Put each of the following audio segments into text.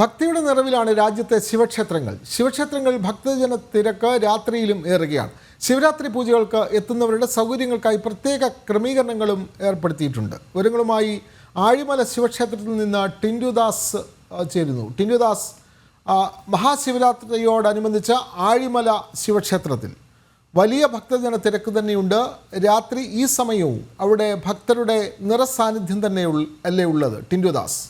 ഭക്തിയുടെ നിറവിലാണ് രാജ്യത്തെ ശിവക്ഷേത്രങ്ങൾ. ശിവക്ഷേത്രങ്ങളിൽ ഭക്തജന തിരക്ക് രാത്രിയിലും ഏറുകയാണ്. ശിവരാത്രി പൂജകൾക്ക് എത്തുന്നവരുടെ സൗകര്യങ്ങൾക്കായി പ്രത്യേക ക്രമീകരണങ്ങളും ഏർപ്പെടുത്തിയിട്ടുണ്ട്. വിവരങ്ങളുമായി ആഴിമല ശിവക്ഷേത്രത്തിൽ നിന്ന് ടിൻഡുദാസ് ചേരുന്നു. ടിൻഡുദാസ് മഹാശിവരാത്രിയോടനുബന്ധിച്ച് ആഴിമല ശിവക്ഷേത്രത്തിൽ. വലിയ ഭക്തജന തിരക്ക് തന്നെയുണ്ട്. രാത്രി ഈ സമയവും അവിടെ ഭക്തരുടെ നിറസാന്നിധ്യം തന്നെ അല്ലേ ഉള്ളത്? ടിൻഡുദാസ്.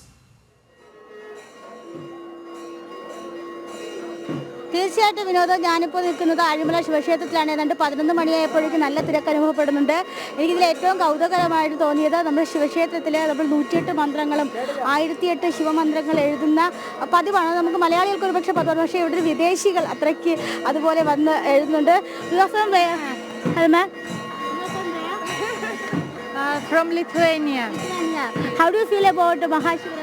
തീർച്ചയായിട്ടും വിനോദം. ഞാനിപ്പോൾ നിൽക്കുന്നത് ആഴിമല ശിവക്ഷേത്രത്തിലാണ്. ഏതാണ്ട് പതിനൊന്ന് മണിയായപ്പോഴേക്കും നല്ല തിരക്ക് അനുഭവപ്പെടുന്നുണ്ട്. എനിക്കിതിൽ ഏറ്റവും കൗതുകകരമായിട്ട് തോന്നിയത് നമ്മുടെ ശിവക്ഷേത്രത്തിൽ നമ്മൾ നൂറ്റിയെട്ട് മന്ത്രങ്ങളും ആയിരത്തിയെട്ട് ശിവമന്ത്രങ്ങൾ എഴുതുന്ന പതിവാണ്. നമുക്ക് മലയാളികൾക്ക് ഒരു പക്ഷേ പതിവാണ്. പക്ഷേ ഇവിടെ വിദേശികൾ അത്രയ്ക്ക് അതുപോലെ വന്ന് എഴുതുന്നുണ്ട്. ദിവസം are from how do feel about are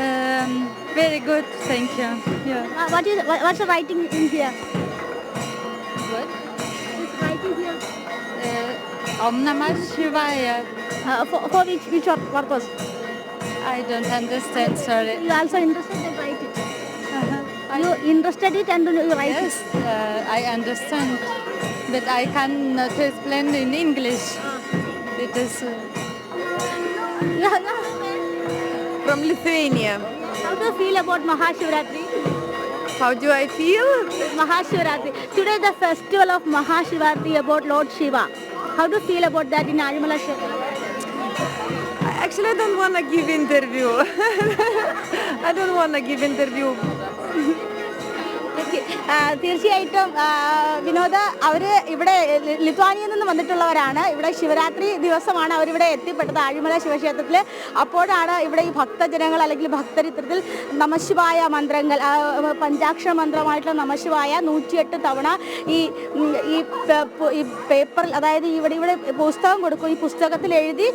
Um, very good, thank you. Yeah. Uh, what is what, what's the writing in here? What? It's writing here. Uh, Om Namah Shivaya. Uh, for, for which which purpose? I don't understand, sorry. You also interested in write it. Uh-huh. You interested it and you write Yes, uh, I understand, but I cannot explain in English. It is uh, it. Yeah, yeah. From Lithuania. How do you feel about Mahashivratri? How do I feel? Mahashivratri. Today the festival of Mahashivratri about Lord Shiva. How do you feel about that in Arimala Kshetra? Actually, I don't want to give interview. I don't want to give interview. തീർച്ചയായിട്ടും വിനോദ അവർ ഇവിടെ ലിത്വാനിയിൽ നിന്ന് വന്നിട്ടുള്ളവരാണ്. ഇവിടെ ശിവരാത്രി ദിവസമാണ് അവരിവിടെ എത്തിപ്പെട്ടത് ആഴിമല ശിവക്ഷേത്രത്തിൽ. അപ്പോഴാണ് ഇവിടെ ഈ ഭക്തജനങ്ങൾ അല്ലെങ്കിൽ ഭക്തരിത്രത്തിൽ നമശിവായ മന്ത്രങ്ങൾ പഞ്ചാക്ഷര മന്ത്രമായിട്ടുള്ള നമശിവായ നൂറ്റിയെട്ട് തവണ ഈ ഈ പേപ്പറിൽ അതായത് ഇവിടെ ഇവിടെ പുസ്തകം കൊടുക്കും. ഈ പുസ്തകത്തിൽ എഴുതി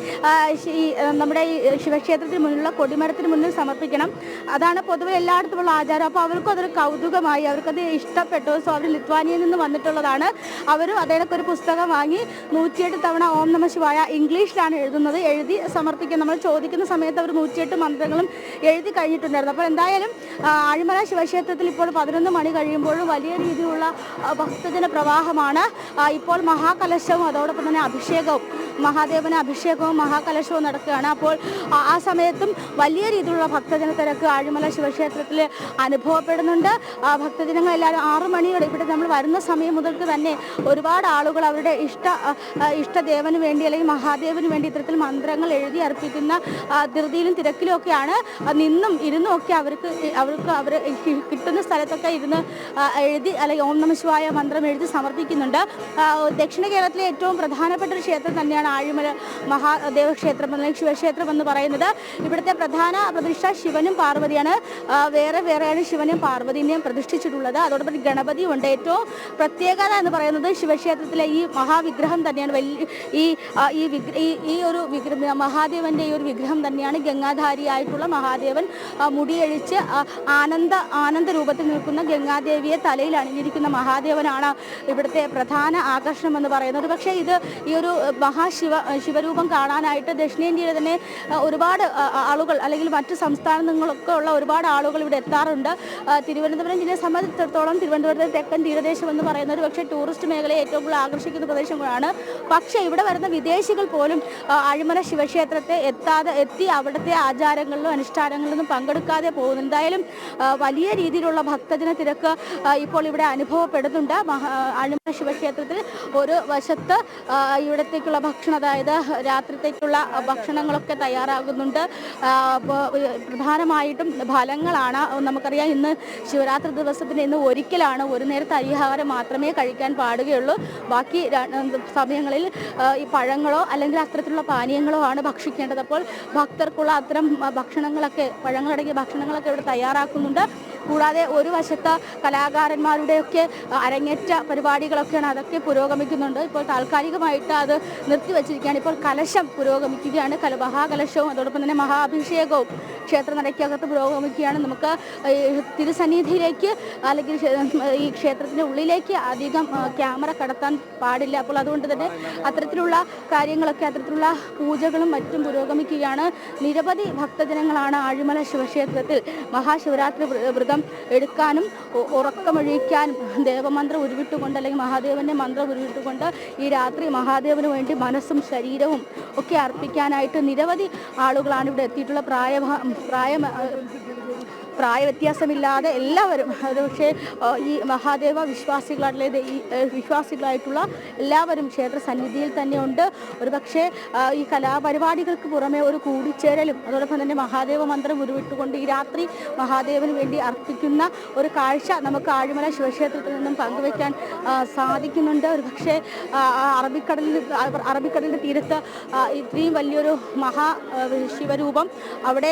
നമ്മുടെ ഈ ശിവക്ഷേത്രത്തിന് മുന്നിലുള്ള കൊടിമരത്തിന് മുന്നിൽ സമർപ്പിക്കണം. അതാണ് പൊതുവെ എല്ലായിടത്തുമുള്ള ആചാരം. അപ്പോൾ അവർക്കും അതൊരു കൗതുകമായി. അവർക്കത് ഇഷ്ടപ്പെട്ടു. സോ അവർ ലിത്വാനിയയിൽ നിന്ന് വന്നിട്ടുള്ളതാണ്. അവരും അതേതൊക്കെ ഒരു പുസ്തകം വാങ്ങി. നൂറ്റിയെട്ട് തവണ ഓം നമ ശിവായ ഇംഗ്ലീഷിലാണ് എഴുതുന്നത്. എഴുതി സമർപ്പിക്കുക നമ്മൾ ചോദിക്കുന്ന സമയത്ത് അവർ നൂറ്റിയെട്ട് മന്ത്രങ്ങളും എഴുതി കഴിഞ്ഞിട്ടുണ്ടായിരുന്നു. അപ്പോൾ എന്തായാലും ആഴിമല ശിവക്ഷേത്രത്തിൽ ഇപ്പോൾ പതിനൊന്ന് മണി കഴിയുമ്പോഴും വലിയ രീതിയിലുള്ള ഭക്തജന പ്രവാഹമാണ് ഇപ്പോൾ മഹാകലശവും അതോടൊപ്പം തന്നെ അഭിഷേകവും മഹാദേവന് അഭിഷേകവും മഹാകലശവും നടക്കുകയാണ്. അപ്പോൾ ആ- സമയത്തും വലിയ രീതിയിലുള്ള ഭക്തജന തിരക്ക് ആഴിമല ശിവക്ഷേത്രത്തിൽ അനുഭവപ്പെടുന്നുണ്ട്. ഭക്തജനങ്ങൾ എല്ലാവരും ആറു മണിയോടെ ഇവിടെ നമ്മൾ വരുന്ന സമയം മുതൽക്ക് തന്നെ ഒരുപാട് ആളുകൾ അവരുടെ ഇഷ്ട ഇഷ്ടദേവന് വേണ്ടി അല്ലെങ്കിൽ മഹാദേവന് വേണ്ടി ഇത്തരത്തിൽ മന്ത്രങ്ങൾ എഴുതി അർപ്പിക്കുന്ന ധൃതിയിലും തിരക്കിലും ഒക്കെയാണ് നിന്നും ഇരുന്നും ഒക്കെ അവർക്ക് അവർക്ക് അവർ കിട്ടുന്ന സ്ഥലത്തൊക്കെ ഇരുന്ന് എഴുതി അല്ലെങ്കിൽ ഓം നമശിവായ മന്ത്രം എഴുതി സമർപ്പിക്കുന്നുണ്ട്. ദക്ഷിണ കേരളത്തിലെ ഏറ്റവും പ്രധാനപ്പെട്ട ഒരു ക്ഷേത്രം തന്നെയാണ് ആഴിമല മഹാദേവ ക്ഷേത്രം അല്ലെങ്കിൽ ശിവക്ഷേത്രം എന്ന് പറയുന്നത്. ഇവിടുത്തെ പ്രധാന പ്രതിഷ്ഠ ശിവനും പാർവതിയാണ്. വേറെ വേറെയാണ് ശിവനും പാർവതിനെയും പ്രതിഷ്ഠിച്ചിട്ടുള്ളത്. അതോടൊപ്പം ഗണപതിയും ഉണ്ട്. ഏറ്റവും പ്രത്യേകത എന്ന് പറയുന്നത് ശിവക്ഷേത്രത്തിലെ ഈ മഹാവിഗ്രഹം തന്നെയാണ്. വലിയ ഈ ഈ ഈ ഒരു വിഗ്രഹ മഹാദേവന്റെ ഈ ഒരു വിഗ്രഹം തന്നെയാണ് ഗംഗാധാരിയായിട്ടുള്ള മഹാദേവൻ മുടിയഴിച്ച് ആനന്ദ ആനന്ദ രൂപത്തിൽ നിൽക്കുന്ന ഗംഗാദേവിയെ തലയിൽ അണിഞ്ഞിരിക്കുന്ന മഹാദേവനാണ് ഇവിടുത്തെ പ്രധാന ആകർഷണം എന്ന് പറയുന്നത്. പക്ഷേ ഇത് ഈ ഒരു മഹാശിവ ശിവരൂപം കാണാനായിട്ട് ദക്ഷിണേന്ത്യയിലെ തന്നെ ഒരുപാട് ആളുകൾ അല്ലെങ്കിൽ മറ്റ് സംസ്ഥാനങ്ങളൊക്കെ ഉള്ള ഒരുപാട് ആളുകൾ ഇവിടെ എത്താറുണ്ട്. തിരുവനന്തപുരം ജില്ലയെ സംബന്ധിച്ചിടത്തോളം തിരുവനന്തപുരത്തെ തെക്കൻ തീരദേശം എന്ന് പറയുന്നത് പക്ഷേ ടൂറിസ്റ്റ് മേഖലയെ ഏറ്റവും കൂടുതൽ ആകർഷിക്കുന്ന പ്രദേശങ്ങളാണ്. പക്ഷേ ഇവിടെ വരുന്ന വിദേശികൾ പോലും അഴിമന ശിവക്ഷേത്രത്തെ എത്താതെ എത്തി അവിടുത്തെ ആചാരങ്ങളിലും അനുഷ്ഠാനങ്ങളിലും പങ്കെടുക്കാതെ പോകുന്നു. എന്തായാലും വലിയ രീതിയിലുള്ള ഭക്തജന തിരക്ക് ഇപ്പോൾ ഇവിടെ അനുഭവപ്പെടുന്നുണ്ട്. മഹാ അഴിമല ശിവക്ഷേത്രത്തിൽ ഒരു വശത്ത് ഇവിടത്തേക്കുള്ള ഭക്ഷണം അതായത് രാത്രിത്തേക്കുള്ള ഭക്ഷണങ്ങളൊക്കെ തയ്യാറാകുന്നുണ്ട്. പ്രധാനമായിട്ടും ഫലങ്ങളാണ്. നമുക്കറിയാം ഇന്ന് ശിവരാത്രി ദിവസത്തിന് ഇന്ന് ഒരിക്കലാണ് ഒരു നേരത്തെ അരിഹാരം മാത്രമേ കഴിക്കാൻ പാടുകയുള്ളൂ. ബാക്കി സമയങ്ങളിൽ ഈ പഴങ്ങളോ അല്ലെങ്കിൽ അത്തരത്തിലുള്ള പാനീയങ്ങളോ ആണ് ഭക്ഷിക്കേണ്ടത്. അപ്പോൾ ഭക്തർക്കുള്ള അത്തരം ഭക്ഷണങ്ങളൊക്കെ പഴങ്ങളടങ്ങിയ ഭക്ഷണങ്ങളൊക്കെ ഇവിടെ തയ്യാറാക്കുന്നുണ്ട്. കൂടാതെ ഒരു വശത്ത് കലാകാരന്മാരുടെയൊക്കെ അരങ്ങേറ്റ പരിപാടികളൊക്കെയാണ് അതൊക്കെ പുരോഗമിക്കുന്നുണ്ട്. ഇപ്പോൾ താൽക്കാലികമായിട്ട് അത് നിർത്തിവെച്ചിരിക്കുകയാണ്. ഇപ്പോൾ കലശം പുരോഗമിക്കുകയാണ്. കല മഹാകലശവും അതോടൊപ്പം തന്നെ മഹാഭിഷേകവും ക്ഷേത്രനടയ്ക്കകത്ത് പുരോഗമിക്കുകയാണ്. നമുക്ക് തിരുസന്നിധിയിലേക്ക് അല്ലെങ്കിൽ ഈ ക്ഷേത്രത്തിന്റെ ഉള്ളിലേക്ക് അധികം ക്യാമറ കടത്താൻ പാടില്ല. അപ്പോൾ അതുകൊണ്ട് തന്നെ അത്തരത്തിലുള്ള കാര്യങ്ങളൊക്കെ അത്തരത്തിലുള്ള പൂജകളും മറ്റും പുരോഗമിക്കുകയാണ്. നിരവധി ഭക്തജനങ്ങളാണ് ആഴിമല ശിവക്ഷേത്രത്തിൽ മഹാശിവരാത്രി വ്ര- വ്രതം എടുക്കാനും ഉറക്കമൊഴിക്കാനും ദേവമന്ത്രം ഉരുവിട്ടുകൊണ്ട് അല്ലെങ്കിൽ മഹാദേവന്റെ മന്ത്രം ഉരുവിട്ടുകൊണ്ട് ഈ രാത്രി മഹാദേവന് വേണ്ടി മനസ്സും ശരീരവും ഒക്കെ അർപ്പിക്കാനായിട്ട് നിരവധി ആളുകളാണ് ഇവിടെ എത്തിയിട്ടുള്ള പ്രായ പ്രായം പ്രായവ്യത്യാസമില്ലാതെ എല്ലാവരും അത് പക്ഷേ ഈ മഹാദേവ വിശ്വാസികളായിട്ടുള്ള വിശ്വാസികളായിട്ടുള്ള എല്ലാവരും ക്ഷേത്ര സന്നിധിയിൽ തന്നെ ഉണ്ട്. ഒരു പക്ഷേ ഈ കലാപരിപാടികൾക്ക് പുറമെ ഒരു കൂടിച്ചേരലും അതോടൊപ്പം തന്നെ മഹാദേവ മന്ത്രം ഉരുവിട്ടുകൊണ്ട് ഈ രാത്രി മഹാദേവന് വേണ്ടി അർപ്പിക്കുന്ന ഒരു കാഴ്ച നമുക്ക് ആഴിമല ശിവക്ഷേത്രത്തിൽ നിന്നും പങ്കുവയ്ക്കാൻ സാധിക്കുന്നുണ്ട്. ഒരു പക്ഷേ അറബിക്കടലിൽ അറബിക്കടലിന്റെ തീരത്ത് ഇത്രയും വലിയൊരു മഹാ ശിവരൂപം അവിടെ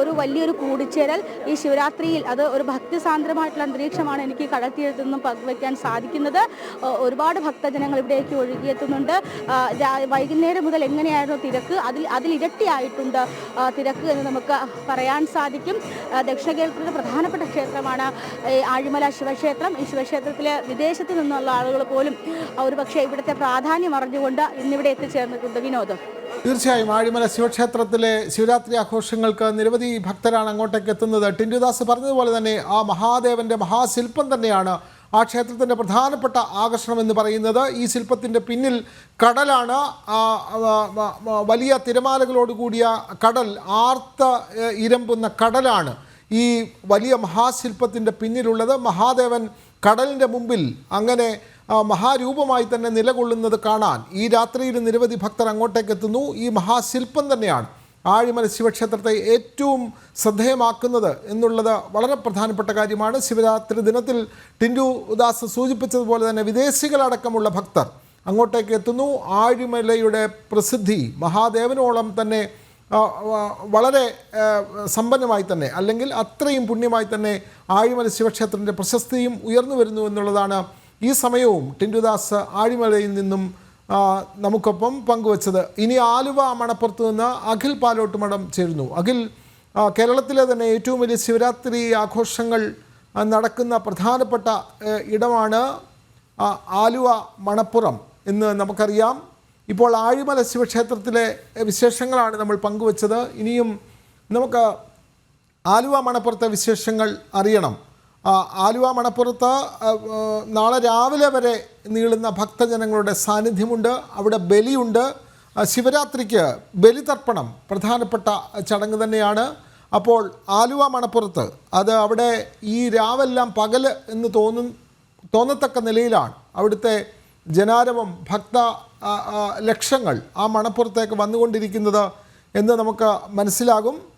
ഒരു വലിയൊരു കൂടിച്ചേരൽ ഈ ശിവരാത്രിയിൽ അത് ഒരു ഭക്തിസാന്ദ്രമായിട്ടുള്ള അന്തരീക്ഷമാണ് എനിക്ക് കടൽത്തീരത്ത് നിന്നും പങ്കുവയ്ക്കാൻ സാധിക്കുന്നത്. ഒരുപാട് ഭക്തജനങ്ങൾ ഇവിടേക്ക് ഒഴുകിയെത്തുന്നുണ്ട്. വൈകുന്നേരം മുതൽ എങ്ങനെയായിരുന്നു തിരക്ക്? അതിൽ അതിലിരട്ടിയായിട്ടുണ്ട് തിരക്ക് എന്ന് നമുക്ക് പറയാൻ സാധിക്കും. ദക്ഷിണ കേരളത്തിലെ പ്രധാനപ്പെട്ട ക്ഷേത്രമാണ് ആഴിമല ശിവക്ഷേത്രം. ഈ ശിവക്ഷേത്രത്തിൽ വിദേശത്ത് നിന്നുള്ള ആളുകൾ പോലും ഒരു പക്ഷേ ഇവിടുത്തെ പ്രാധാന്യം അറിഞ്ഞുകൊണ്ട് ഇന്നിവിടെ എത്തിച്ചേർന്നിട്ടുണ്ട്. വിനോദം. തീർച്ചയായും ആഴിമല ശിവക്ഷേത്രത്തിലെ ശിവരാത്രി ആഘോഷങ്ങൾക്ക് നിരവധി ഭക്തരാണ് അങ്ങോട്ടേക്ക് എത്തുന്നത്. ടിൻഡുദാസ് പറഞ്ഞതുപോലെ തന്നെ ആ മഹാദേവന്റെ മഹാശില്പം തന്നെയാണ് ആ ക്ഷേത്രത്തിന്റെ പ്രധാനപ്പെട്ട ആകർഷണം എന്ന് പറയുന്നത്. ഈ ശില്പത്തിന്റെ പിന്നിൽ കടലാണ് വലിയ തിരമാലകളോട് കൂടിയ കടൽ ആർത്ത ഇരമ്പുന്ന കടലാണ് ഈ വലിയ മഹാശില്പത്തിന്റെ പിന്നിലുള്ളത്. മഹാദേവൻ കടലിന്റെ മുമ്പിൽ അങ്ങനെ മഹാരൂപമായി തന്നെ നിലകൊള്ളുന്നത് കാണാൻ ഈ രാത്രിയിൽ നിരവധി ഭക്തർ അങ്ങോട്ടേക്ക് എത്തുന്നു ഈ മഹാശില്പം തന്നെയാണ്. ആഴിമല ശിവക്ഷേത്രത്തെ ഏറ്റവും ശ്രദ്ധേയമാക്കുന്നത് എന്നുള്ളത് വളരെ പ്രധാനപ്പെട്ട കാര്യമാണ്. ശിവരാത്രി ദിനത്തിൽ ടിൻഡു ഉദാസ് സൂചിപ്പിച്ചതുപോലെ തന്നെ വിദേശികളടക്കമുള്ള ഭക്തർ അങ്ങോട്ടേക്ക് എത്തുന്നു. ആഴിമലയുടെ പ്രസിദ്ധി മഹാദേവനോളം തന്നെ വളരെ സമ്പന്നമായി തന്നെ അല്ലെങ്കിൽ അത്രയും പുണ്യമായി തന്നെ ആഴിമല ശിവക്ഷേത്രത്തിന്റെ പ്രശസ്തിയും ഉയർന്നു വരുന്നു എന്നുള്ളതാണ് ഈ സമയവും ടിൻഡുദാസ് ആഴിമലയിൽ നിന്നും നമുക്കൊപ്പം പങ്കുവച്ചത്. ഇനി ആലുവ മണപ്പുറത്ത് നിന്ന് അഖിൽ പാലോട്ട് മഠം ചേരുന്നു. അഖിൽ കേരളത്തിലെ തന്നെ ഏറ്റവും വലിയ ശിവരാത്രി ആഘോഷങ്ങൾ നടക്കുന്ന പ്രധാനപ്പെട്ട ഇടമാണ് ആലുവ മണപ്പുറം എന്ന് നമുക്കറിയാം. ഇപ്പോൾ ആഴിമല ശിവക്ഷേത്രത്തിലെ വിശേഷങ്ങളാണ് നമ്മൾ പങ്കുവച്ചത്. ഇനിയും നമുക്ക് ആലുവ മണപ്പുറത്തെ വിശേഷങ്ങൾ അറിയണം. ആലുവ മണപ്പുറത്ത് നാളെ രാവിലെ വരെ നീളുന്ന ഭക്തജനങ്ങളുടെ സാന്നിധ്യമുണ്ട്. അവിടെ ബലിയുണ്ട്. ശിവരാത്രിക്ക് ബലിതർപ്പണം പ്രധാനപ്പെട്ട ചടങ്ങ് തന്നെയാണ്. അപ്പോൾ ആലുവ മണപ്പുറത്ത് അത് അവിടെ ഈ രാവെല്ലാം പകൽ എന്ന് തോന്നും തോന്നത്തക്ക നിലയിലാണ്. അവിടുത്തെ ജനാരവം ഭക്ത ലക്ഷങ്ങൾ ആ മണപ്പുറത്തേക്ക് വന്നുകൊണ്ടിരിക്കുന്നത് എന്ന് നമുക്ക് മനസ്സിലാകും.